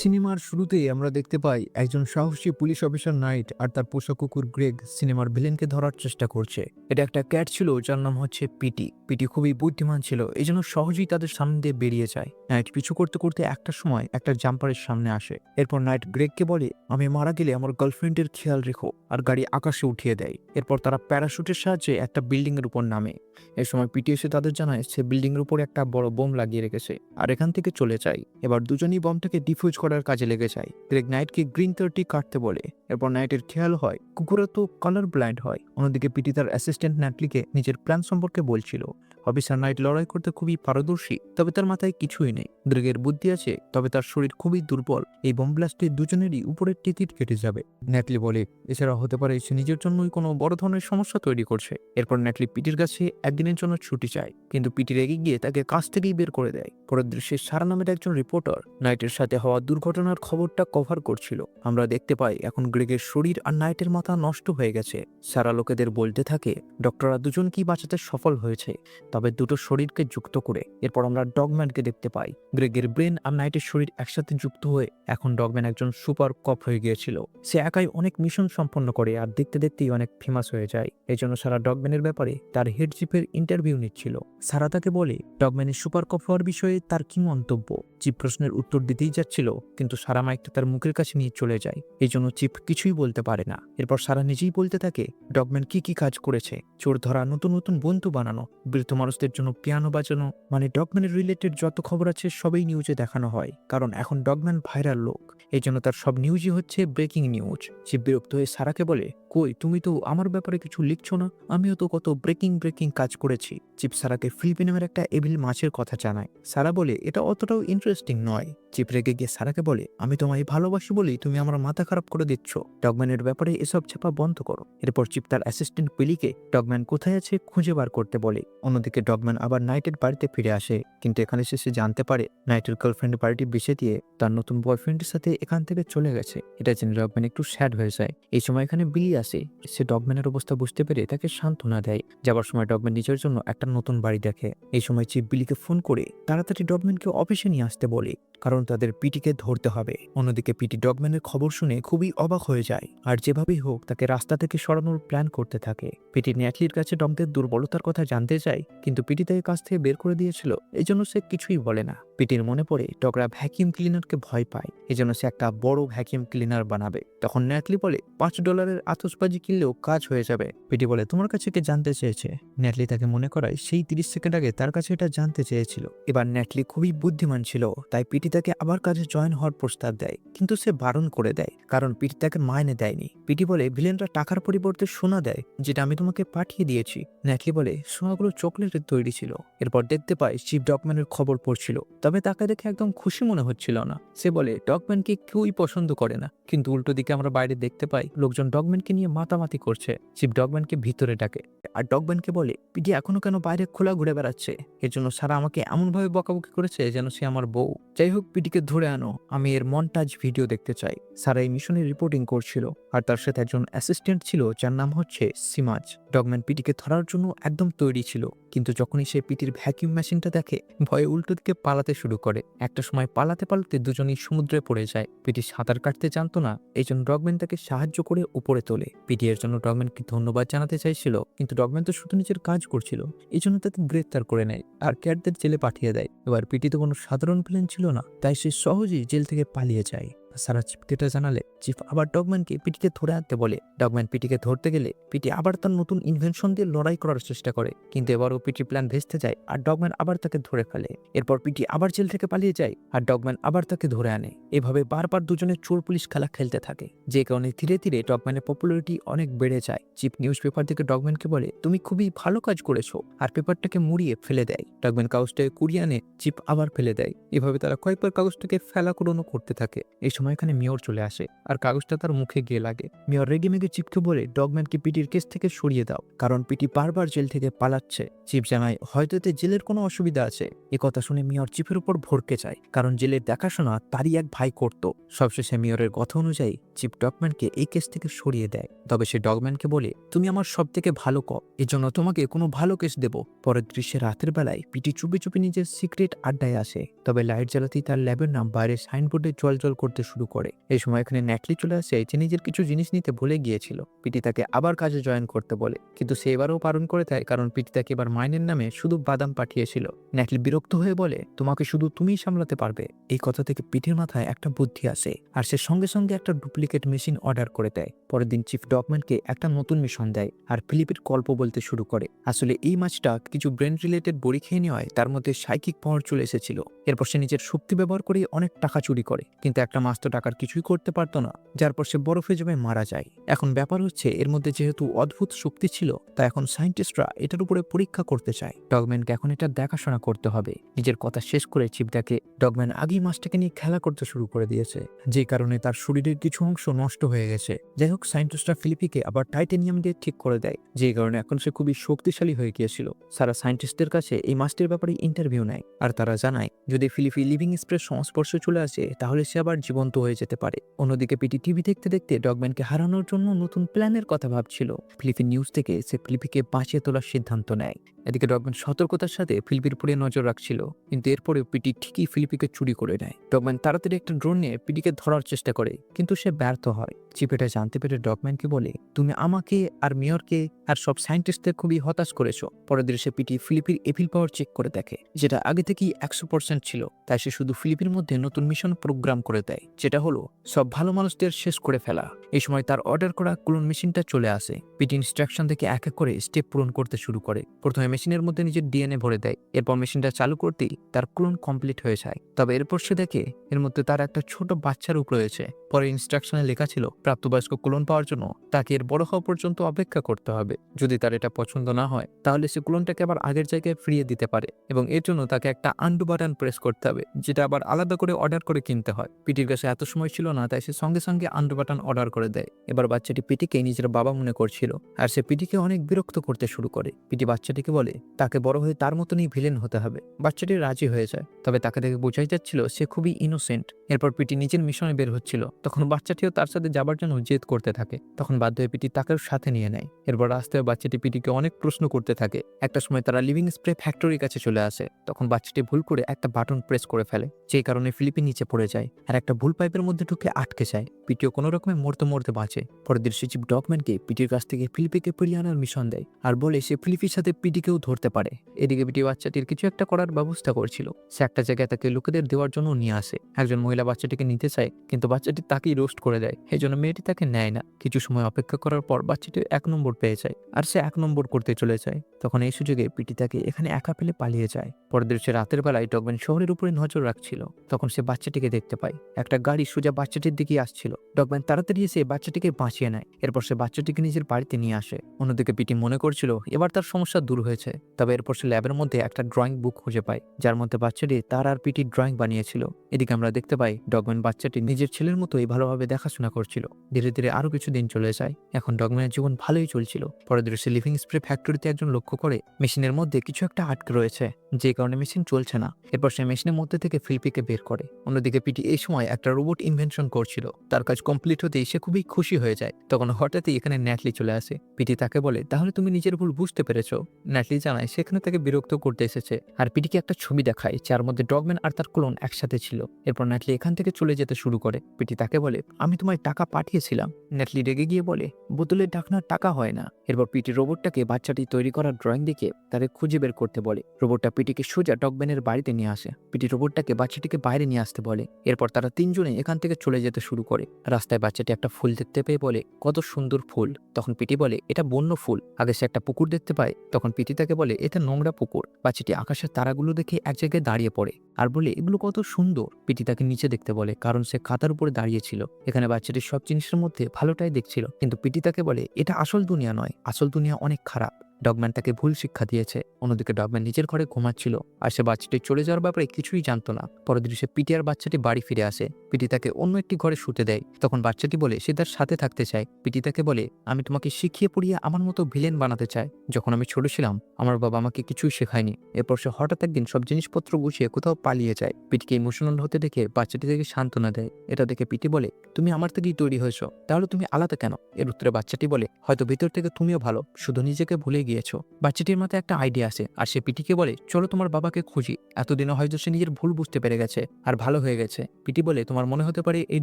সিনেমার শুরুতেই আমরা দেখতে পাই একজন সাহসী পুলিশ অফিসার নাইট আর তার পোষা কুকুর গ্রেগ সিনেমার ভিলেনকে ধরার চেষ্টা করছে। এটা একটা ক্যাট ছিল, যার নাম হচ্ছে পিটি। পিটি খুবই বুদ্ধিমান ছিল এই জন্য সহজেই তাদের সামনে দিয়ে বেরিয়ে যায়। নাইট পিছু করতে করতে একটা সময় একটা জাম্পারের সামনে আসে। এরপর নাইট গ্রেগকে বলে, আমি মারা গেলে আমার গার্লফ্রেন্ডের খেয়াল রেখো আর গাড়ি আকাশে উঠিয়ে দেয়। এরপর তারা প্যারাশুটের সাহায্যে একটা বিল্ডিং এর উপর নামে। এই সময় পিটি এসে তাদের জানায়, সে বিল্ডিং এর উপরে একটা বড় বোম লাগিয়ে রেখেছে আর এখান থেকে চলে যায়। এবার দুজনই বমটাকে ডিফিউজ করার কাজে লেগে যায়। গ্রেগ নাইটকে গ্রিন থার্টি কাটতে বলে। এরপর নাইটের খেয়াল হয় কুকুরা তো কালার ব্লাইন্ড হয়। অন্যদিকে পিটি তার অ্যাসিস্ট্যান্ট ন্যাটলিকে নিজের প্ল্যান সম্পর্কে বলছিল। অফিসার নাইট লড়াই করতে খুবই পারদর্শী, তবে তার মাথায় কিছুই নেই। গ্রেগের বুদ্ধি আছে, তবে তার শরীর খুবই দুর্বল। এই বোম ব্লাস্টে দুজনেরই উপরের টিকিট কেটে যাবে। ন্যাটলি বলে, এছাড়া হতে পারে সে নিজের জন্যই কোনো বড় ধরনের সমস্যা তৈরি করছে। এরপর ন্যাটলি পিটির কাছে একদিনের জন্য ছুটি চায়, কিন্তু পিটি রেগে গিয়ে তাকে কাছ থেকেই বের করে দেয়। পরের দৃশ্যে সারা নামের একজন রিপোর্টার নাইটের সাথে হওয়া দুর্ঘটনার খবরটা কভার করছিল। আমরা দেখতে পাই, এখন গ্রেগের শরীর আর নাইটের মাথা নষ্ট হয়ে গেছে। সারা লোকেদের বলতে থাকে, ডক্টররা দুজনকেই বাঁচাতে সফল হয়েছে। তবে দুটো শরীরকে যুক্ত করে। এরপর আমরা ডগম্যানকে দেখতে পাই। গ্রেগের ব্রেন আর নাইটের শরীর একসাথে যুক্ত হয়ে এখন ডগম্যান একজন সুপার কপ হয়ে গিয়েছিল। সে একাই অনেক মিশন সম্পন্ন করে আর দেখতে দেখতেই অনেক ফেমাস হয়ে যায়। এই জন্য সারা ডগম্যানের ব্যাপারে তার হেড চিফের ইন্টারভিউ নিচ্ছিল। সারা তাকে বলে, ডগম্যানের সুপার কপ হওয়ার বিষয়ে তার কি মন্তব্য? চিপ প্রশ্নের উত্তর দিতেই যাচ্ছিল, কিন্তু সারা মাইকটা তার মুখের কাছে নিয়ে চলে যায়। এই জন্য চিপ কিছুই বলতে পারে না। এরপর সারা নিজেই বলতে থাকে, ডগম্যান কি কি কাজ করেছে? চোর ধরা, নতুন নতুন বন্ধু বানানো, বৃদ্ধ মানুষদের জন্য পিয়ানো বাজানো মানে ডগম্যানের রিলেটেড যত খবর আছে সবই নিউজে দেখানো হয়, কারণ এখন ডগম্যান ভাইরাল লোক। এই জন্য তার সব নিউজই হচ্ছে ব্রেকিং নিউজ সে বিরক্ত হয়ে সারাকে বলে কই, তুমি তো আমার ব্যাপারে কিছু লিখছো না। আমিও তো কত ব্রেকিং ব্রেকিং কাজ করেছি। চিপ সারাকে ফিলিপিন নামের একটা এভিল মাছের কথা জানায়। সারা বলে, এটা অতটাও ইন্টারেস্টিং নয়। চিপ রেগে গিয়ে সারাকে বলে, আমি তোমায় ভালোবাসি বলেই তুমি আমার মাথা খারাপ করে দিচ্ছ। ডগম্যানের ব্যাপারে এসব ছাপা বন্ধ করো। এরপর চিপ তার অ্যাসিস্ট্যান্ট পিলিকে, ডগম্যান কোথায় আছে খুঁজে বার করতে বলে। অন্যদিকে ডগম্যান আবার নাইটের বাড়িতে ফিরে আসে। কিন্তু এখানে সে সে জানতে পারে, নাইটের গার্লফ্রেন্ড বাড়িটি বেছে দিয়ে তার নতুন বয়ফ্রেন্ডের সাথে এখান থেকে চলে গেছে। এটা জেনে ডগম্যান একটু স্যাড হয়ে যায়। এই সময় এখানে বিলি আসে সে ডগম্যানের অবস্থা বুঝতে পেরে তাকে সান্ত্বনা দেয়। যাবার সময় ডগম্যান নিজের জন্য একটা নতুন বাড়ি দেখে। এই সময় চিপ বিলিকে ফোন করে তাড়াতাড়ি ডগম্যানকে অফিসে নিয়ে আসতে বলে। কারণ তাদের পিটিকে ধরতে হবে। অন্যদিকে পিটি ডগম্যানের খবর শুনে খুবই অবাক হয়ে যায়। আর যেভাবেই হোক, তাকে রাস্তা থেকে সরানোর প্ল্যান করতে থাকে। পিটি ন্যাটলির কাছে ডগদের দুর্বলতার কথা জানতে চায়, কিন্তু পিটি তাকে কাছ থেকে বের করে দিয়েছিল। এই জন্য সে কিছুই বলে না। পিটির মনে পড়ে, ডগরা ভ্যাকিউম ক্লিনারকে ভয় পায়। এজন্য সে একটা বড় ভ্যাকিউম ক্লিনার বানাবে। তখন ন্যাটলি বলে, পাঁচ ডলারের আতসবাজি কিনলেও কাজ হয়ে যাবে। পিটি বলে, তোমার কাছে কে জানতে চেয়েছে? ন্যাটলি তাকে মনে করায়, সেই তিরিশ সেকেন্ড আগে তার কাছে এটা জানতে চেয়েছিল। এবার ন্যাটলি খুবই বুদ্ধিমান ছিল, তাই পিটি তাকে আবার কাজে জয়েন হওয়ার প্রস্তাব দেয়, কিন্তু সে বারণ করে দেয়, কারণ পিটি তাকে মাইনে দেয়নি। পিটি বলে, ভিলেনরা টাকার পরিবর্তে সোনা দেয়, যেটা আমি তোমাকে পাঠিয়ে দিয়েছি। ন্যাটলি বলে, সোনাগুলো চকলেটের তৈরি ছিল। এরপর দেখতে পায় শিব ডকম্যানের খবর পড়ছিল, তবে তাকে দেখে একদম খুশি মনে হচ্ছিল না। সে বলে ডগম্যানকে কেউই পছন্দ করে না। কিন্তু উল্টো দিকে আমরা বাইরে দেখতে পাই, লোকজন ডগম্যানকে নিয়ে মাতামাতি করছে শিব ডগম্যানকে ভিতরে ডাকে। আর ডগম্যানকে বলে, পিটি এখনও কেন বাইরে খোলা ঘুরে বেড়াচ্ছে? এর জন্য সারা আমাকে এমনভাবে বকাবকি করেছে যেন সে আমার বউ। যাই হোক, পিটিকে ধরে আনো। আমি এর মন্টাজ ভিডিও দেখতে চাই। সারা এই মিশনে রিপোর্টিং করছিল। আর তার সাথে একজন অ্যাসিস্ট্যান্ট ছিল, যার নাম হচ্ছে সিমাজ। ডগম্যান পিটিকে ধরার জন্য একদম তৈরি ছিল। কিন্তু যখনই সে পিটির ভ্যাকিউম মেশিনটা দেখে, ভয়ে উল্টো দিকে পালাতে শুরু করে। একটা সময় পালাতে পালাতে দুজনেই সমুদ্রে পড়ে যায়। পিটি সাঁতার কাটতে জানতো না। এই জন্য ডগম্যান তাকে সাহায্য করে উপরে তোলে। পিটি এর জন্য ডগম্যানকে ধন্যবাদ জানাতে চাইছিল। কিন্তু ডগম্যান তো শুধু নিজের কাজ করছিল। এই জন্য তাকে গ্রেপ্তার করে নেয়। আর ক্যাটদের জেলে পাঠিয়ে দেয়। এবার পিটি তো কোনো সাধারণ প্লেন ছিল না। তাই সে সহজেই জেল থেকে পালিয়ে যায়। সারা চিপকে এটা জানালে, চিফ আবার ডগম্যানকে পিটিকে ধরে আনতে বলে। ডগম্যান পিটিকে ধরতে গেলে পিটি আবার তার নতুন ইনভেনশন দিয়ে লড়াই করার চেষ্টা করে। কিন্তু এবারও পিটি প্ল্যান ভেস্তে যায় আর ডগম্যান আবার তাকে ধরে ফেলে। এরপর পিটি আবার জেল থেকে পালিয়ে যায় আর ডগম্যান আবার তাকে ধরে আনে। এভাবে বারবার দুজনে চোর পুলিশ খেলা খেলতে থাকে। যে কারণে ধীরে ধীরে ডগম্যানের পপুলারিটি অনেক বেড়ে যায়। চিফ নিউজ পেপার থেকে ডগম্যানকে বলে, তুমি খুবই ভালো কাজ করেছ। আর পেপারটাকে মুড়িয়ে ফেলে দেয়। ডগম্যান কাগজটাকে কুড়িয়ে আনে চিপ আবার ফেলে দেয়। এভাবে তারা কয়েকবার কাগজটাকে ফেলা করতে থাকে। এই সময় এখানে মেয়র চলে আসে, আর কাগজটা তার মুখে গিয়ে লাগে। মেয়র রেগে মেগে চিপকে বলে, ডগম্যানকে পিটির কেস থেকে সরিয়ে দাও, কারণ পিটি বারবার জেল থেকে পালাচ্ছে। চিপ জানায়, হয়তো এতে জেলের কোনো অসুবিধা আছে। এ কথা শুনে মেয়র চিপের উপর ভরকে যায়, কারণ জেলের দেখাশোনা তারই এক ভাই করত। সবশেষে মেয়রের কথা অনুযায়ী, চিপ ডগম্যানকে এই কেস থেকে সরিয়ে দেয়। তবে সে ডগম্যানকে বলে, তুমি আমার সব থেকে ভালো কপ এজন্য তোমাকে কোনো ভালো কেস দেব। পরের দৃশ্যে রাতের বেলায় পিটি চুপি চুপি নিজের সিক্রেট আড্ডায় আসে। তবে লাইট জ্বালাতেই তার ল্যাবের নাম বাইরে সাইনবোর্ডে জল জল করতে করে। এই সময় এখানে ন্যাটলি চলে আসে, যে নিজের কিছু জিনিস নিতে ভুলে গিয়েছিল। পিটি তাকে আবার কাজে জয়েন করতে বলে। কিন্তু সে এবারও পালন করে দেয়, কারণ পিটি তাকে এবার মাইনের নামে শুধু বাদাম পাঠিয়েছিল। ন্যাটলি বিরক্ত হয়ে বলে, তোমাকে শুধু তুমিই সামলাতে পারবে। এই কথা থেকে পিটির মাথায় একটা বুদ্ধি আসে, আর সে সঙ্গে সঙ্গে একটা ডুপ্লিকেট মেশিন অর্ডার করে দেয়। পরের দিন চিফ ডকম্যানকে একটা নতুন মিশন দেয়, আর ফিলিপের গল্প বলতে শুরু করে। আসলে এই মাছটা কিছু ব্রেন রিলেটেড বড়ি খেয়ে নেওয়ায় তার মধ্যে সাইকিক পাওয়ার চলে এসেছিল। এরপর সে নিজের শক্তি ব্যবহার করে অনেক টাকা চুরি করে। কিন্তু একটা মাছ তো টাকার কিছুই করতে পারতো না। যার পর সে বরফে জমে মারা যায়। এখন ব্যাপার হচ্ছে, এর মধ্যে যেহেতু অদ্ভুত শক্তি ছিল, তা এখন সায়েন্টিস্টরা এটার উপরে পরীক্ষা করতে চায়। ডগম্যানকে এখন এটা দেখাশোনা করতে হবে। নিজের কথা শেষ করে চিপটাকে ডগম্যান আগেই মাছটাকে নিয়ে খেলা করতে শুরু করে দিয়েছে। যে কারণে তার শরীরের কিছু অংশ নষ্ট হয়ে গেছে। যাই হোক, সায়েন্টিস্টরা ফিলিপিকে আবার টাইটেনিয়াম দিয়ে ঠিক করে দেয়। যে কারণে এখন সে খুবই শক্তিশালী হয়ে গিয়েছিল। সারা সায়েন্টিস্টদের কাছে এই মাছটির ব্যাপারে ইন্টারভিউ নেয়। আর তারা জানায়, যদি ফিলিপি লিভিং স্প্রের সংস্পর্শে চলে আসে, তাহলে সে আবার জীবন্ত হয়ে যেতে পারে। অন্যদিকে পিটি টিভি দেখতে দেখতে ডগম্যানকে হারানোর জন্য নতুন প্ল্যানের কথা ভাবছিল। ফিলিপিন নিউজ থেকে সে ফিলিপিকে বাঁচিয়ে তোলার সিদ্ধান্ত নেয়। এদিকে ডগম্যান সতর্কতার সাথে ফিলিপির উপরে নজর রাখছিল, কিন্তু এরপরেও পিটি ঠিকই ফিলিপিকে চুরি করে নেয়। ডগম্যান তাড়াতাড়ি একটা ড্রোন নিয়ে পিটিকে ধরার চেষ্টা করে, কিন্তু সে ব্যর্থ হয়। চিপেটা জানতে পেরে ডগম্যানকে বলে, তুমি আমাকে আর মেয়রকে আর সব সায়েন্টিস্টদের খুবই হতাশ করেছ। পরের সে পিটি ফিলিপির এপিল পাওয়ার চেক করে দেখে, যেটা আগে থেকেই একশো পার্সেন্ট ছিল। তাই সে শুধু ফিলিপির মধ্যে নতুন মিশন প্রোগ্রাম করে দেয়, যেটা হলো সব ভালো মানুষদের শেষ করে ফেলা। এই সময় তার অর্ডার করা ক্লোন মেশিনটা চলে আসে। পিটি ইনস্ট্রাকশন থেকে এক এক করে স্টেপ পূরণ করতে শুরু করে। প্রথমে মেশিনের মধ্যে নিজের ডিএনএ ভরে দেয়, এরপর মেশিনটা চালু করতেই তার ক্লোন কমপ্লিট হয়ে যায়। তবে এরপর সে দেখে এর মধ্যে তার একটা ছোট বাচ্চার রূপ রয়েছে। পরে ইনস্ট্রাকশনে লেখা ছিল, প্রাপ্তবয়স্ক কুলন পাওয়ার জন্য তাকে এর বড় হওয়া পর্যন্ত অপেক্ষা করতে হবে। যদি তার এটা পছন্দ না হয়, তাহলে সে কুলনটাকে আবার আগের জায়গায় ফিরিয়ে দিতে পারে এবং এর জন্য তাকে একটা আন্ডু বাটন প্রেস করতে হবে, যেটা আবার আলাদা করে অর্ডার করে কিনতে হয়। পিটির কাছে এত সময় ছিল না, তাই সে সঙ্গে সঙ্গে আন্ডু বাটন অর্ডার করে দেয়। এবার বাচ্চাটি পিটিকে নিজের বাবা মনে করছিল আর সে পিটিকে অনেক বিরক্ত করতে শুরু করে। পিটি বাচ্চাটিকে বলে, তাকে বড় হয়ে তার মতনই ভিলেন হতে হবে। বাচ্চাটি রাজি হয়ে যায়, তবে তাকে দেখে বোঝাই যাচ্ছিল সে খুবই ইনোসেন্ট এরপর পিটি নিজের মিশনে বের হচ্ছিল। তখন বাচ্চাটিও তার সাথে যাবার জন্য জেদ করতে থাকে। তখন বাধ্য হয়ে পিটি তাকেও সাথে নিয়ে নেয়। এরপর রাস্তায় বাচ্চাটি পিটিকে অনেক প্রশ্ন করতে থাকে। একটা সময় তারা লিভিং স্প্রে ফ্যাক্টরির কাছে চলে আসে। তখন বাচ্চাটি ভুল করে একটা বাটন প্রেস করে ফেলে যে কারণে ফিলিপি নিচে পড়ে যায় আর একটা ভুল পাইপের মধ্যে ঢুকে আটকে যায়। পিটিও কোনো রকমে মরতে মরতে বাঁচে। পরের দিন সচিব ডকম্যানকে পিটির কাছ থেকে ফিলিপিকে ফিরিয়ে আনার মিশন দেয় আর বলে সে ফিলিপির সাথে পিটিকেও ধরতে পারে। এদিকে পিটি বাচ্চাটির কিছু একটা করার ব্যবস্থা করছিল। সে একটা জায়গায় তাকে লোকেদের দেওয়ার জন্য নিয়ে আসে। একজন মহিলা বাচ্চাটিকে নিতে চায়, কিন্তু বাচ্চাটি তাকেই রোস্ট করে দেয়। এই জন্য মেয়েটি তাকে নেয় না। কিছু সময় অপেক্ষা করার পর বাচ্চাটি এক নম্বর পেয়ে যায় আর সে এক নম্বর করতে চলে যায়। তখন এই সুযোগে পিটি তাকে এখানে একা পেলে পালিয়ে যায়। পরের সে রাতের বেলায় ডগম্যান শহরের উপরে নজর রাখছিল। তখন সে বাচ্চাটিকে দেখতে পায়। একটা গাড়ি সোজা বাচ্চাটির দিকে আসছিল। ডগম্যান তাড়াতাড়ি এসে বাচ্চাটিকে বাঁচিয়ে নেয়। এরপর সে বাচ্চাটিকে নিজের বাড়িতে নিয়ে আসে। অন্যদিকে পিটি মনে করছিল, এবার তার সমস্যা দূর হয়েছে। তবে এরপর সে ল্যাবের মধ্যে একটা ড্রয়িং বুক খুঁজে পায়, যার মধ্যে বাচ্চাটি তার আর পিটির ড্রয়িং বানিয়েছিল। এদিকে আমরা দেখতে পাই, ডগম্যান বাচ্চাটি নিজের ছেলের মতোই ভালোভাবে দেখাশোনা করছিল। ধীরে ধীরে আরও কিছু দিন চলে যায়। এখন ডগম্যানের জীবন ভালোই চলছিল। পরের দিন সে লিভিং স্প্রে ফ্যাক্টরিতে একজন লক্ষ্য করে মেশিনের মধ্যে কিছু একটা আটকে রয়েছে। যে কারণে মেশিন চলছে না। এরপর সে মেশিনের মধ্যে থেকে ফিলিপিকে বের করে। অন্যদিকে পিটি এই সময় একটা রোবট ইনভেনশন করছিল। তার কাজ কমপ্লিট হতেই সে খুবই খুশি হয়ে যায়। তখন হঠাৎই এখানে ন্যাটলি চলে আসে। পিটি তাকে বলে, তাহলে তুমি নিজের ভুল বুঝতে পেরেছ। ন্যাটলি জানায় সেখানে তাকে বিরক্ত করতে এসেছে। আর পিটিকে একটা ছবি দেখায়, যার মধ্যে ডগম্যান আর তার ক্লোন একসাথে ছিল। এরপর ন্যাটলি এখান থেকে চলে যেতে শুরু করে। পিটি তাকে বলে, আমি তোমায় টাকা পাঠিয়েছিলাম। ন্যাটলি রেগে গিয়ে বলে, বোতলের ঢাকনার টাকা হয় না। এরপর পিটি রোবটটাকে বাচ্চাটি তৈরি করা ড্রয়িং দেখে তাদের খুঁজে বের করতে বলে। রোবটটা পিটিকে সোজা ডগম্যানের বাড়িতে নিয়ে আসে। পিটি রোবটটাকে বাচ্চাটিকে বাইরে নিয়ে আসতে বলে। এরপর তারা তিনজনে এখান থেকে চলে যেতে শুরু করে। রাস্তায় বাচ্চাটি একটা ফুল দেখতে পেয়ে বলে, কত সুন্দর ফুল। তখন পিটি বলে, এটা বন্য ফুল। আগে সে একটা পুকুর দেখতে পায়। তখন পিটি তাকে বলে, এটা নোংরা পুকুর। বাচ্চাটি আকাশের তারাগুলো দেখে এক জায়গায় দাঁড়িয়ে পড়ে। আর বলে, এগুলো কত সুন্দর। পিটি তাকে নিচে দেখতে বলে, কারণ সে খাতার উপরে দাঁড়িয়েছিল এখানে বাচ্চাটি সব জিনিসের মধ্যে ভালোটাই দেখছিল, কিন্তু পিটি তাকে বলে, এটা আসল দুনিয়া নয়। আসল দুনিয়া অনেক খারাপ। ডগম্যান তাকে ভুল শিক্ষা দিয়েছে। অন্যদিকে ডগম্যান নিজের ঘরে ঘুমাচ্ছিল আর সে বাচ্চাটি চলে যাওয়ার ব্যাপারে কিছুই জানতো না। পরের দিন সে পিটি আর বাচ্চাটি বাড়ি ফিরে আসে। পিটি তাকে অন্য একটি ঘরে শুতে দেয়। তখন বাচ্চাটি বলে, সে তার সাথে থাকতে চায়। পিটি তাকে বলে, আমি তোমাকে শিখিয়ে পড়িয়ে আমার মতো ভিলেন বানাতে চাই। যখন আমি ছোট ছিলাম, আমার বাবা আমাকে কিছুই শেখায়নি। এরপর সে হঠাৎ একদিন সব জিনিসপত্র গুছিয়ে কোথাও পালিয়ে যায়। পিটিকে ইমোশনাল হতে দেখে বাচ্চাটি থেকে সান্ত্বনা দেয়। এটা দেখে পিটি বলে, তুমি আমার থেকেই তৈরি হয়েছো। তাহলে তুমি আলাদা কেন? এর উত্তরে বাচ্চাটি বলে, হয়তো ভিতর থেকে তুমিও ভালো। শুধু নিজেকে ভুলে গিয়েছো বাচ্চাটির মাথায় একটা আইডিয়া আসে আর সে পিটিকে বলে, চলো তোমার বাবাকে খুঁজি। এতদিনে হয়তো সে নিজের ভুল বুঝতে পেরে গেছে, আর ভালো হয়ে গেছে। পিটি বলে, তোমার মনে হতে পারে এই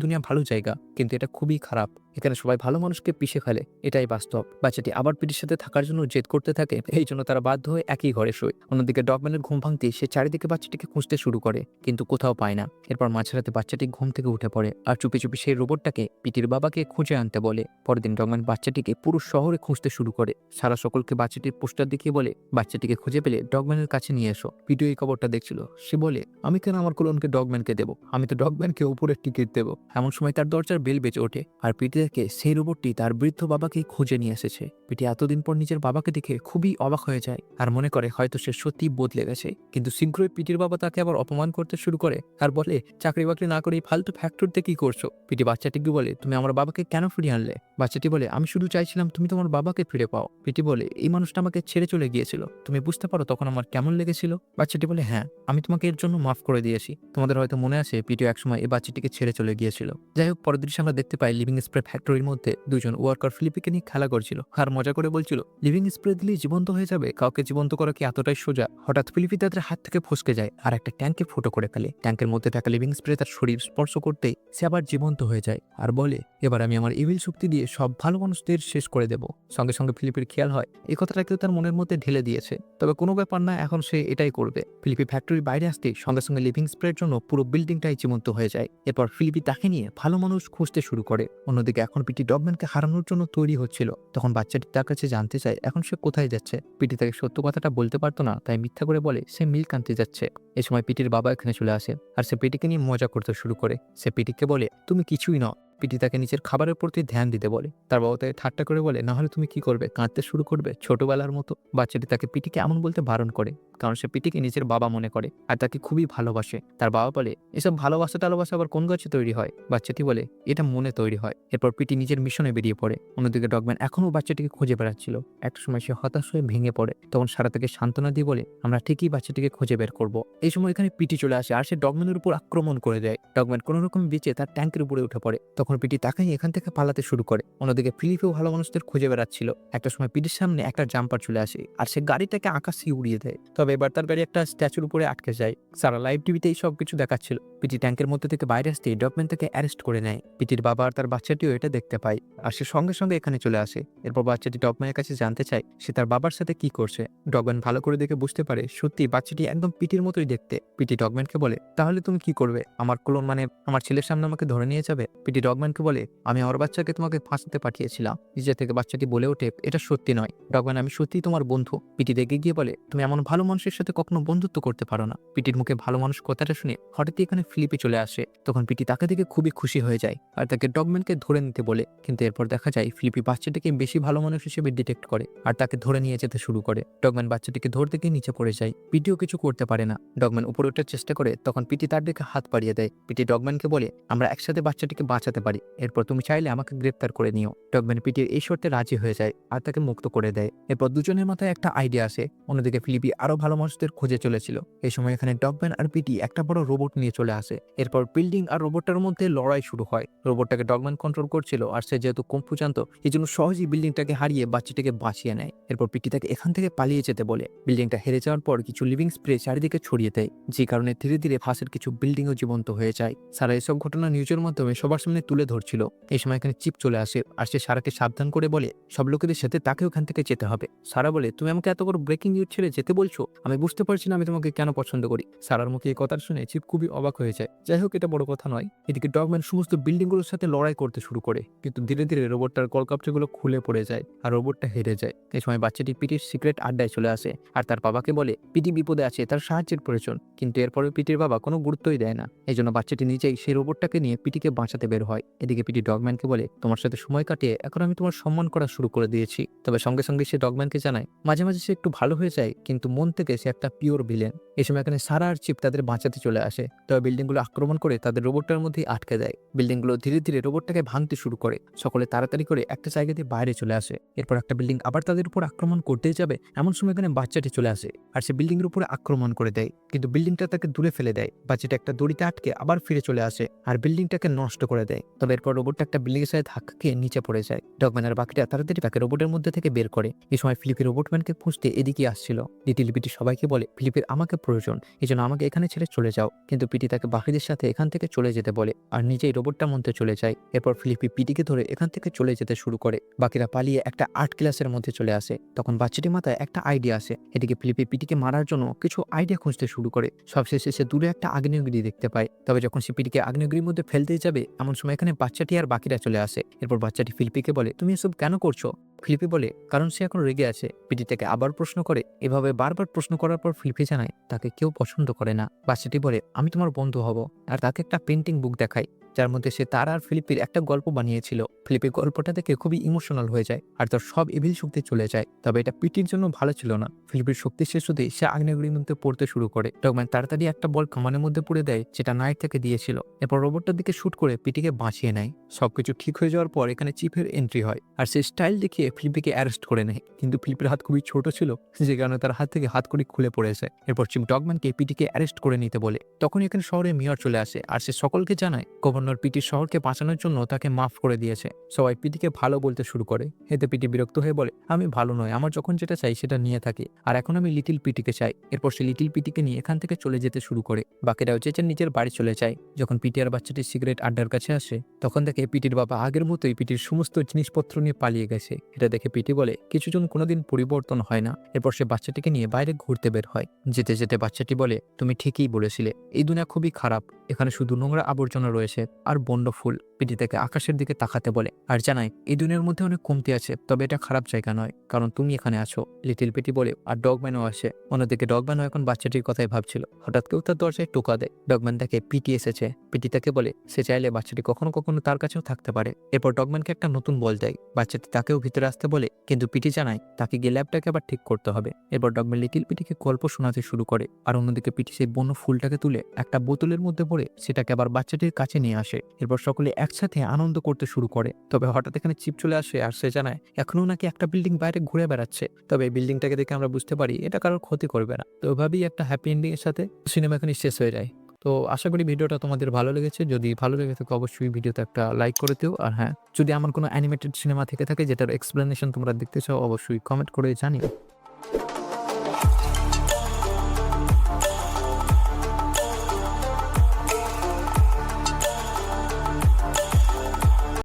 দুনিয়া ভালো জায়গা, কিন্তু এটা খুবই খারাপ। এখানে সবাই ভালো মানুষকে পিষে ফেলে, এটাই বাস্তব। বাচ্চাটি আবার পিটির সাথে থাকার জন্য জেদ করতে থাকে, এই জন্য তারা বাধ্য হয়ে একই ঘরে শোয়। অন্যদিকে ডগম্যানের ঘুম ভাঙতে সে চারিদিকে বাচ্চাটিকে খুঁজতে শুরু করে, কিন্তু কোথাও পায় না। এরপর মাঝরাতে বাচ্চাটি ঘুম থেকে উঠে পড়ে, আর চুপি চুপি সেই রোবটটাকে পিটির বাবাকে খুঁজে আনতে বলে। পরের দিন ডগম্যান বাচ্চাটিকে পুরো শহরে খুঁজতে শুরু করে। সারা সকলকে বাচ্চাটির পোস্টার দেখিয়ে বলে, বাচ্চাটিকে খুঁজে পেলে ডগম্যানের কাছে নিয়ে এসো। পিটু এই খবরটা দেখছিল। সে বলে, আমি কেন আমার কোলনকে ডগম্যানকে দেবো? আমি তো ডগম্যানকে উপরের টিকিট দেবো। এমন সময় তার দরজার বেল বেজে ওঠে আর পিটি দেখে সেই রোবটটি তার বৃদ্ধ বাবাকেই খুঁজে নিয়ে এসেছে। পিটি এতদিন পর নিজের বাবাকে দেখে খুবই অবাক হয়ে যায় আর মনে করে হয়তো সে সত্যি বদলে গেছে। কিন্তু শীঘ্রই পিটির বাবা তাকে আবার অপমান করতে শুরু করে আর বলে, চাকরি বাকরি না করে এই ফালতু ফ্যাক্টরিতে কি করছ? পিটি বাচ্চাটিকে বলে, তুমি আমার বাবাকে কেন ফিরিয়ে আনলে? বাচ্চাটি বলে, আমি শুধু চাইছিলাম তুমি তোমার বাবাকে ফিরে পাও। পিটি বলে, এই মানুষটা আমাকে ছেড়ে চলে গিয়েছিল। তুমি বুঝতে পারো তখন আমার কেমন লেগেছিল? বাচ্চাটি বলে হ্যাঁ আমি তোমাকে এর জন্য মাফ করে দিয়েছি। তোমাদের হয়তো মনে আছে পিটিও একসময় এই বাচ্চাটিকে ছেড়ে চলে গিয়েছিল। যাই হোক, পরের দৃশ্যে আমরা দেখতে পাই লিভিং স্প্রে ফ্যাক্টরির মধ্যে দুজন ওয়ার্কার ফিলিপিকে নিয়ে খেলা করছিল। আর মজা করে বলছিল লিভিং স্প্রে দিলেই জীবন্ত হয়ে যাবে। কাউকে জীবন্ত করা কি এতটাই সোজা? হঠাৎ ফিলিপি তাদের হাত থেকে ফসকে যায় আর একটা ট্যাঙ্কে ফুটো করে ফেলে। ট্যাঙ্কের মধ্যে থাকা লিভিং স্প্রে তার শরীর স্পর্শ করতেই সে আবার জীবন্ত হয়ে যায় আর বলে, এবার আমি আমার ইভিল শক্তি দিয়ে সব ভালো মানুষদের শেষ করে দেব। সঙ্গে সঙ্গে ফিলিপির খেয়াল হয় এই কথাটা কেউ তার মনের মধ্যে ঢেলে দিয়েছে। তবে কোনো ব্যাপার না, এখন সে এটাই করবে। ফিলিপি ফ্যাক্টরির বাইরে আসতে সঙ্গে সঙ্গে লিভিং স্প্রের জন্য পুরো বিল্ডিংটাই জীবন্ত হয়ে যায়। এরপর ফিলিপি তাকে নিয়ে ভালো মানুষ খুঁজতে শুরু করে। অন্যদিকে এখন পিটি ডগম্যানকে হারানোর জন্য তৈরি হচ্ছিল। তখন বাচ্চাটি তার কাছে জানতে চায়, এখন সে কোথায় যাচ্ছে? পিটি তাকে সত্য কথাটা বলতে পারতো না, তাই মিথ্যা করে বলে সে মিল্ক আনতে যাচ্ছে। এ সময় পিটির বাবা এখানে চলে আসে, আর সে পিটিকে নিয়ে মজা করতে শুরু করে। সে পিটিকে বলে, তুমি কিছুই নও। পিটি তাকে নিজের খাবারের প্রতি ধ্যান দিতে বলে। তার বাবা তাকে ঠাট্টা করে বলে না হলে তুমি কি করবে? কাঁদতে শুরু করবে? ছোটবেলার মতো? বাচ্চাটি তাকে পিটিকে এমন বলতে বারণ করে, কারণ সে পিটিকে নিজের বাবা মনে করে আর তাকে খুবই ভালোবাসে। তার বাবা বলে, এসব ভালোবাসা টালোবাসা আবার কোন গাছে তৈরি হয়? বাচ্চাটি বলে, এটা মনে তৈরি হয়। এরপর পিটি নিজের মিশনে বেরিয়ে পড়ে। অন্যদিকে ডগম্যান এখনও বাচ্চাটিকে খুঁজে বেড়াচ্ছিল। একটা সময় সে হতাশ হয়ে ভেঙে পড়ে। তখন সারা তাকে সান্ত্বনা দিয়ে বলে, আমরা ঠিকই বাচ্চাটিকে খুঁজে বের করব। এই সময় এখানে পিটি চলে আসে আর সে ডগম্যানের উপর আক্রমণ করে দেয়। ডগম্যান কোনো রকম বেঁচে তার ট্যাঙ্কের উপরে উঠে পড়ে। তখন পিটি তাকেই এখান থেকে পালাতে শুরু করে। অন্যদিকে ফিলিপেও ভালো মানুষদের খুঁজে বেড়াচ্ছিল। একটা সময় পিটির সামনে একটা জাম্পার চলে আসে আর সে গাড়িটাকে আকাশে উড়িয়ে দেয়। তবে এবার তার গাড়ি একটা স্ট্যাচুর উপরে আটকে যায়। সারা লাইভ টিভিতে এই সব কিছু দেখাচ্ছিল। পিটি ট্যাঙ্কের মধ্যে থেকে বাইরে আসতে ডগম্যান তাকে অ্যারেস্ট করে নেয়। পিটির বাবা আর তার বাচ্চাটিও এটা দেখতে পায়। আর সে সঙ্গে সঙ্গে এখানে চলে আসে। এরপর বাচ্চাটি ডগম্যানের কাছে জানতে চায় সে তার বাবার সাথে কি করছে। ডগম্যান ভালো করে দেখে বুঝতে পারে সত্যি বাচ্চাটি একদম পিটির মতোই দেখতে। পিটি ডগম্যানকে বলে, তাহলে তুমি কি করবে? আমার ক্লোন মানে আমার ছেলের সামনে আমাকে ধরে নিয়ে যাবে? পিটি ডগম্যানকে বলে, আমি আমার বাচ্চাকে তোমাকে ফাঁসাতে পাঠিয়েছিলাম। নিজে থেকে বাচ্চাটি বলে ওঠে, এটা সত্যি নয়। ডগম্যান আমি সত্যিই তোমার বন্ধু। পিটি দেখে গিয়ে বলে, তুমি এমন ভালো মানুষের সাথে কখনো বন্ধুত্ব করতে পারো না। পিটির মুখে ভালো মানুষ কথাটা শুনে হঠাৎই এখানে ফিলিপে চলে আসে। তখন পিটি তাকে দেখে খুবই খুশি হয়ে যায় আর তাকে ডগম্যানকে ধরে নিতে বলে। কিন্তু এরপর দেখা যায় ফিলিপি বাচ্চাটিকে বেশি ভালো মানুষ হিসেবে ডিটেক্ট করে আর তাকে ধরে নিয়ে যেতে শুরু করে। ডগম্যান বাচ্চাটিকে ধরতে গিয়ে নিচে পড়ে যায়। পিটিও কিছু করতে পারে না। ডগম্যান উপরে ওঠার চেষ্টা করে, তখন পিটি তার দিকে হাত পাড়িয়ে দেয়। পিটি ডগম্যানকে বলে, আমরা একসাথে বাচ্চাটিকে বাঁচাতে পারি। এরপর তুমি চাইলে আমাকে গ্রেপ্তার করে নিও। ডগম্যান পিটির এই শর্তে রাজি হয়ে যায় আর তাকে মুক্ত করে দেয়। এরপর দুজনের মাথায় একটা আইডিয়া আসে। অন্যদিকে ফিলিপি আরও ভালো মানুষদের খুঁজে চলেছিল। এই সময় এখানে ডগম্যান আর পিটি একটা বড় রোবট নিয়ে চলে আসে। এরপর বিল্ডিং আর রোবটটার মধ্যে লড়াই শুরু হয়। রোবটটাকে ডগম্যান কন্ট্রোল করছিল আর সে যেহেতু কম্পু জানতো, এই জন্য সহজেই বিল্ডিংটাকে হারিয়ে বাচ্চাটাকে বাঁচিয়ে নেয়। এরপর পিটি তাকে এখান থেকে পালিয়ে যেতে বলে। বিল্ডিংটা হেরে যাওয়ার পর কিছু লিভিং স্প্রে চারিদিকে ছড়িয়ে দেয়, যে কারণে ধীরে ধীরে ফাঁসের কিছু বিল্ডিংও জীবন্ত হয়ে যায়। সারা এসব ঘটনা নিউজের মাধ্যমে সবার সামনে তুলে ধরছিল। এই সময় এখানে চিপ চলে আসে আর সে সারাকে সাবধান করে বলে, সব লোকেদের সাথে তাকে ওখান থেকে যেতে হবে। সারা বলে, তুমি আমাকে এত বড় ব্রেকিং নিউজ ছেড়ে যেতে বলছো? আমি বুঝতে পারছি না আমি তোমাকে কেন পছন্দ করি। সারার মুখে এই কথা শুনে চিপ খুবই অবাক হয়ে যায়। যাই হোক, এটা বড় কথা নয়। এদিকে ডগম্যান সমস্ত বিল্ডিংগুলোর সাথে লড়াই করতে শুরু করে, কিন্তু ধীরে ধীরে রোবটটার কলকাপচাগুলো খুলে পড়ে যায় আর রোবটটা হেরে যায়। এই সময় বাচ্চাটি পিটির সিক্রেট আড্ডায় চলে আসে আর তার বাবাকে বলে, পিটি বিপদে আছে, তার সাহায্যের প্রয়োজন। কিন্তু এরপরে পিটির বাবা কোনো গুরুত্বই দেয় না। এই জন্য বাচ্চাটি নিজেই সেই রোবটটাকে নিয়ে পিটিকে বাঁচাতে বের হয়। হয় এদিকে পিটি ডগম্যানকে বলে, তোমার সাথে সময় কাটিয়ে এখন আমি তোমার সম্মান করা শুরু করে দিয়েছি। তবে সঙ্গে সঙ্গে সে ডগম্যানকে জানায়, মাঝে মাঝে সে একটু ভালো হয়ে যায়, কিন্তু মন থেকে সে একটা পিওর ভিলেন এই সময় এখানে সারা আর চিপ তাদের বাঁচাতে চলে আসে। তবে বিল্ডিংগুলো আক্রমণ করে তাদের রোবটটার মধ্যেই আটকে দেয়। বিল্ডিংগুলো ধীরে ধীরে রোবটটাকে ভাঙতে শুরু করে। সকলে তাড়াতাড়ি করে একটা জায়গা দিয়ে বাইরে চলে আসে। এরপর একটা বিল্ডিং আবার তাদের উপর আক্রমণ করতেই যাবে, এমন সময় এখানে বাচ্চাটি চলে আসে আর সে বিল্ডিং এর উপরে আক্রমণ করে দেয়। কিন্তু বিল্ডিংটা তাকে দূরে ফেলে দেয়। বাচ্চাটা একটা দড়িতে আটকে আবার ফিরে চলে আসে আর বিল্ডিংটাকে নষ্ট করে দেয়। তবে এরপর রোবটটা একটা বিল্ডিং সাথে ধাক্কা খেয়ে নিচে পড়ে যায়। ডগম্যান আর বাকিটা তাড়াতাড়ি তাকে রোবটের মধ্যে থেকে বের করে। এই সময় ফিলিপের রোবটম্যানকে খুঁজতে এদিকে আসছিল। লিটিল পিটি সবাইকে বলে ফিলিপের আমাকে প্রয়োজন, এই জন্য আমাকে এখানে ছেড়ে চলে যাও। কিন্তু পিটি তাকে বাকিদের সাথে এখান থেকে চলে যেতে বলে, আর নিজেই রোবটটার মধ্যে চলে যায়। এরপর ফিলিপি পিটিকে ধরে এখান থেকে চলে যেতে শুরু করে। বাকিরা পালিয়ে একটা আর্ট ক্লাসের মধ্যে চলে আসে। তখন বাচ্চাটির মাথায় একটা আইডিয়া আসে। এদিকে ফিলিপি পিটিকে মারার জন্য কিছু আইডিয়া খুঁজতে শুরু করে। সবশেষে সে দূরে একটা আগ্নেয়গিরি দেখতে পায়। তবে যখন সে পিটিকে আগ্নেয়গিরির মধ্যে ফেলতে যাবে, এমন সময় এখানে বাচ্চাটি আর বাকিরা চলে আসে। এরপর বাচ্চাটি ফিলপিকে বলে তুমি এসব কেন করছ? ফিলিপি বলে, কারণ সে এখন রেগে আছে। পিটি তাকে আবার প্রশ্ন করে, এভাবে বারবার প্রশ্ন করার পর ফিলিপি জানায়, তাকে কেউ পছন্দ করে না। বাচ্চাটি বলে, আমি তোমার বন্ধু হব। আর তাকে একটা পেন্টিং বুক দেখাই যার মধ্যে সে তার আর ফিলিপির একটা গল্প বানিয়েছিল। ফিলিপির গল্পটা দেখে খুবই ইমোশনাল হয়ে যায়, আর তার সব ইভিল শক্তি চলে যায়। তবে এটা পিটির জন্য ভালো ছিল না। ফিলিপির শক্তি শেষ হতেই সে আগ্নেয়গিরির মধ্যে পড়তে শুরু করে। ডগম্যান তাড়াতাড়ি একটা বল কামানের মধ্যে পুড়ে দেয়, যেটা নাইট থেকে দিয়েছিল। এরপর রোবটটার দিকে শুট করে পিটিকে বাঁচিয়ে নেয়। সবকিছু ঠিক হয়ে যাওয়ার পর এখানে চিফের এন্ট্রি হয়, আর সে স্টাইল দেখিয়ে ফিলিপিকে অ্যারেস্ট করে নেয়। কিন্তু ফিলিপের হাত খুবই ছোট ছিল, যে কারণে তার হাত থেকে হাত করে খুলে পড়েছে এরপর চিম ডগম্যানকে পিটিকে অ্যারেস্ট করে নিতে বলে। তখন এখানে শহরে মেয়র চলে আসে আর সে সকলকে জানায়, গভর্নর পিটি শহরকে বাঁচানোর জন্য তাকে মাফ করে দিয়েছে। সবাই পিটিকে ভালো বলতে শুরু করে। এতে পিটি বিরক্ত হয়ে বলে, আমি ভালো নয়, আমার যখন যেটা চাই সেটা নিয়ে থাকি। আর এখন আমি লিটিল পিটিকে চাই। এরপর সে লিটিল পিটিকে নিয়ে এখান থেকে চলে যেতে শুরু করে। বাকিরাও যার নিজের বাড়ি চলে যায়। যখন পিটি আর বাচ্চাটি সিগারেট আড্ডার কাছে আসে, তখন দেখে পিটির বাবা আগের মতোই পিটির সমস্ত জিনিসপত্র নিয়ে পালিয়ে গেছে। এটা দেখে পিটি বলে, কিছুজন কোনোদিন পরিবর্তন হয় না। এরপর সে বাচ্চাটিকে নিয়ে বাইরে ঘুরতে বের হয়। যেতে যেতে বাচ্চাটি বলে, তুমি ঠিকই বলেছিলে। এই দুনিয়া খুবই খারাপ। এখানে শুধু নোংরা আবর্জনা রয়েছে আর বন্ড ফুল পিটি থেকে আকাশের দিকে তাকাতে বলে আর জানায়, এই দুনিয়ার মধ্যে অনেক কমতি আছে, তবে এটা খারাপ জায়গা নয়, কারণ তুমি এখানে আছো, লিটিল পিটি বলে, আর ডগম্যানও আসে। অন্যদিকে ডগম্যানও এখন বাচ্চাটির কথাই ভাবছিল। হঠাৎ কেউ তার দরজায় টোকা দেয়। ডগম্যান তাকে পিটি এসেছে। পিটি তাকে বলে, সে চাইলে বাচ্চাটি কখনো কখনো তার কাছেও থাকতে পারে। এরপর ডগম্যানকে একটা নতুন বল দেয়। বাচ্চাটি তাকেও ভিতরে আসতে বলে, কিন্তু পিটি জানায়, তাকে গিয়ে ল্যাবটাকে আবার ঠিক করতে হবে। এরপর ডগম্যান লিটিল পিটিকে গল্প শোনাতে শুরু করে। আর অন্যদিকে পিটি সেই বন্য ফুলটাকে তুলে একটা বোতলের মধ্যে পড়ে সেটাকে আবার বাচ্চাটির কাছে নিয়ে আসে। এরপর সকলে একসাথে আনন্দ করতে শুরু করে। তবে হঠাৎ এখানে চিপ চলে আসে আর সে জানায় এখনও নাকি একটা বিল্ডিং বাইরে ঘুরে বেড়াচ্ছে। তবে এই বিল্ডিংটাকে দেখে আমরা বুঝতে পারি এটা কারোর ক্ষতি করবে না। তো ওইভাবেই একটা হ্যাপি এন্ডিং এর সাথে সিনেমা এখানে শেষ হয়ে যায়। তো আশা করি ভিডিওটা তোমাদের ভালো লেগেছে। যদি ভালো লেগে থাকে অবশ্যই ভিডিওতে একটা লাইক করে দিও। আর হ্যাঁ যদি আমার কোনো অ্যানিমেটেড সিনেমা থেকে থাকে যেটার এক্সপ্লেনেশন তোমরা দেখতে চাও, অবশ্যই কমেন্ট করে জানিও।